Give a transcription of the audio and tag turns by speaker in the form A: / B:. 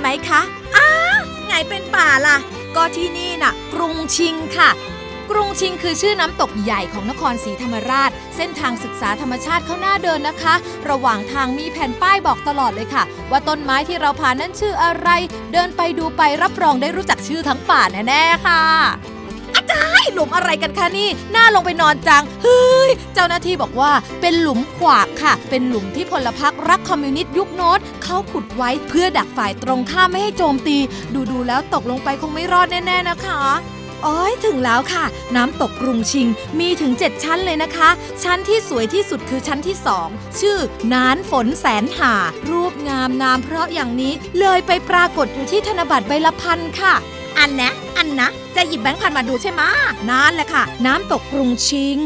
A: ไหมคะอ้าไงเป็นป่าล่ะ ก็ที่นี่น่ะ กรุงชิงค่ะ กรุงชิงคือชื่อน้ำตกใหญ่ของนครศรีธรรมราช เส้นทางศึกษาธรรมชาติเข้าหน้าเดินนะคะ ระหว่างทางมีแผ่นป้ายบอกตลอดเลยค่ะ ว่าต้นไม้ที่เราผ่านนั้นชื่ออะไร เดินไปดูไปรับรองได้รู้จักชื่อทั้งป่าแน่ๆค่ะ หลุมอะไรกันคะนี่ น่าลงไปนอนจัง เฮ้ย เจ้าหน้าที่บอกว่าเป็นหลุมขวากค่ะ เป็นหลุมที่พลพรรครักคอมมิวนิสต์ยุคโน้ตเขาขุดไว้เพื่อดักฝ่ายตรงข้ามไม่ให้โจมตี ดูดูๆแล้วตกลงไปคงไม่รอดแน่ ๆ นะคะอ้ยถึงแล้วค่ะ น้ำตกกรุงชิงมีถึง 7 ชั้นเลยนะคะ ชั้นที่สวยที่สุดคือชั้นที่ 2 ชื่อนานฝนแสนหา รูปงามนามเพราะอย่างนี้เลยไปปรากฏอยู่ที่ธนบัตรใบละพันค่ะ อันนะ อันนะ จะหยิบแบงค์พันมาดูใช่ไหมะนั่นแหละค่ะ น้ำตกกรุงชิง